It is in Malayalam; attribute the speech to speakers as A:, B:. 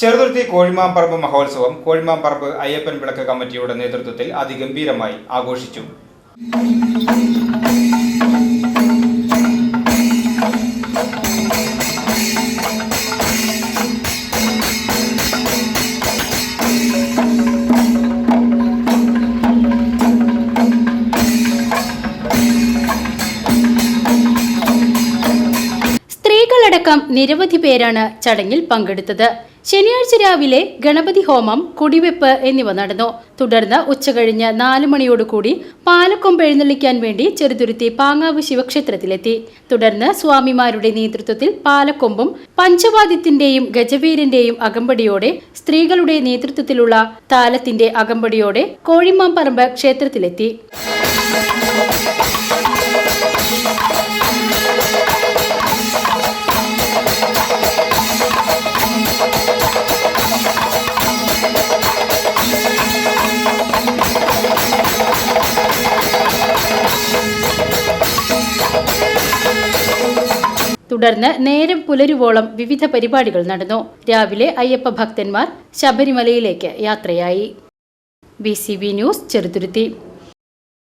A: ചെറുതുരുത്തി കോഴിമാമ്പറമ്പ് മഹോത്സവം കോഴിമാമ്പറമ്പ് അയ്യപ്പൻ വിളക്ക് കമ്മിറ്റിയുടെ നേതൃത്വത്തിൽ അതിഗംഭീരമായി ആഘോഷിച്ചു.
B: സ്ത്രീകളടക്കം നിരവധി പേരാണ് ചടങ്ങിൽ പങ്കെടുത്തത്. ശനിയാഴ്ച രാവിലെ ഗണപതി ഹോമം കുടിവെപ്പ് എന്നിവ നടന്നു. തുടർന്ന് ഉച്ചകഴിഞ്ഞ് നാല് മണിയോടുകൂടി പാലക്കൊമ്പ് എഴുന്നള്ളിക്കാൻ വേണ്ടി ചെറുതുരുത്തി പാങ്ങാവ് ശിവക്ഷേത്രത്തിലെത്തി. തുടർന്ന് സ്വാമിമാരുടെ നേതൃത്വത്തിൽ പാലക്കൊമ്പും പഞ്ചവാദ്യത്തിന്റെയും ഗജവീരന്റെയും അകമ്പടിയോടെ സ്ത്രീകളുടെ നേതൃത്വത്തിലുള്ള താലത്തിന്റെ അകമ്പടിയോടെ കോഴിമാമ്പറമ്പ് ക്ഷേത്രത്തിലെത്തി. തുടർന്ന് നേരം പുലരുവോളം വിവിധ പരിപാടികൾ നടന്നു. രാവിലെ അയ്യപ്പ ഭക്തന്മാർ ശബരിമലയിലേക്ക് യാത്രയായി. B news Cheruthuruthy.